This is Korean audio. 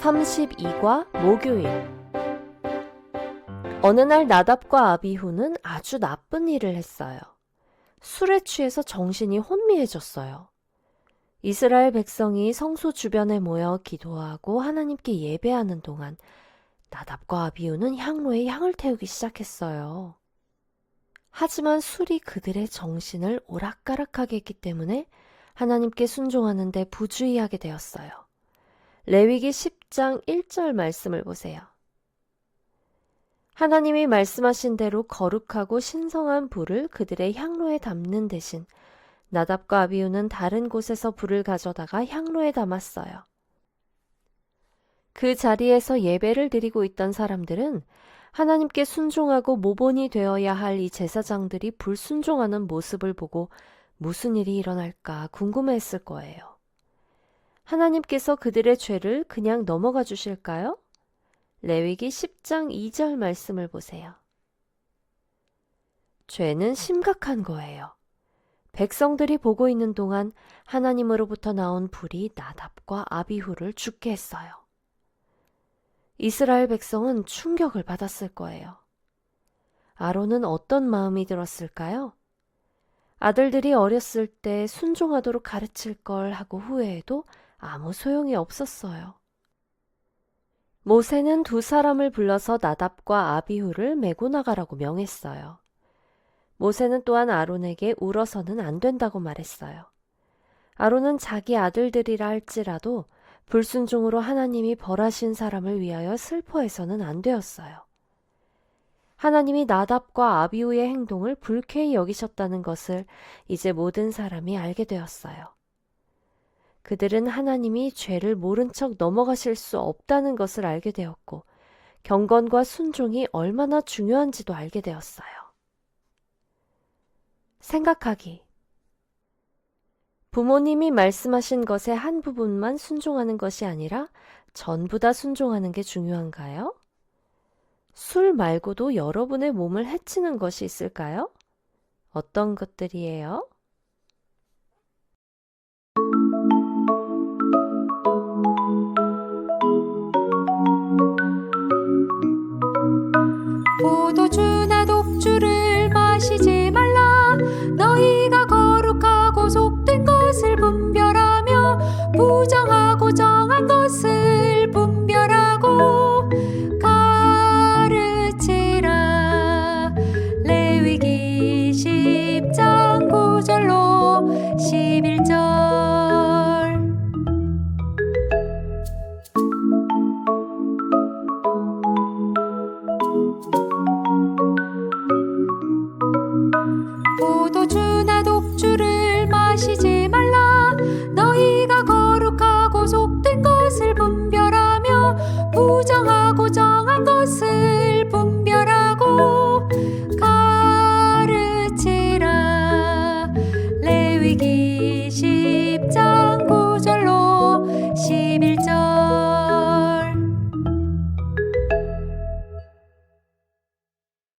32과 목요일 어느 날 나답과 아비후는 아주 나쁜 일을 했어요. 술에 취해서 정신이 혼미해졌어요. 이스라엘 백성이 성소 주변에 모여 기도하고 하나님께 예배하는 동안 나답과 아비후는 향로에 향을 태우기 시작했어요. 하지만 술이 그들의 정신을 오락가락하게 했기 때문에 하나님께 순종하는데 부주의하게 되었어요. 레위기 10장 1절 말씀을 보세요. 하나님이 말씀하신 대로 거룩하고 신성한 불을 그들의 향로에 담는 대신 나답과 아비우는 다른 곳에서 불을 가져다가 향로에 담았어요. 그 자리에서 예배를 드리고 있던 사람들은 하나님께 순종하고 모본이 되어야 할 이 제사장들이 불순종하는 모습을 보고 무슨 일이 일어날까 궁금해했을 거예요. 하나님께서 그들의 죄를 그냥 넘어가 주실까요? 레위기 10장 2절 말씀을 보세요. 죄는 심각한 거예요. 백성들이 보고 있는 동안 하나님으로부터 나온 불이 나답과 아비후를 죽게 했어요. 이스라엘 백성은 충격을 받았을 거예요. 아론은 어떤 마음이 들었을까요? 아들들이 어렸을 때 순종하도록 가르칠 걸 하고 후회해도 아무 소용이 없었어요. 모세는 두 사람을 불러서 나답과 아비후를 메고 나가라고 명했어요. 모세는 또한 아론에게 울어서는 안 된다고 말했어요. 아론은 자기 아들들이라 할지라도 불순종으로 하나님이 벌하신 사람을 위하여 슬퍼해서는 안 되었어요. 하나님이 나답과 아비후의 행동을 불쾌히 여기셨다는 것을 이제 모든 사람이 알게 되었어요. 그들은 하나님이 죄를 모른 척 넘어가실 수 없다는 것을 알게 되었고, 경건과 순종이 얼마나 중요한지도 알게 되었어요. 생각하기. 부모님이 말씀하신 것의 한 부분만 순종하는 것이 아니라 전부 다 순종하는 게 중요한가요? 술 말고도 여러분의 몸을 해치는 것이 있을까요? 어떤 것들이에요? 구절로 11절. 포도주나 독주를 마시지 말라. 너희가 거룩하고 속된 것을 분별하며 부정하고 정한 것을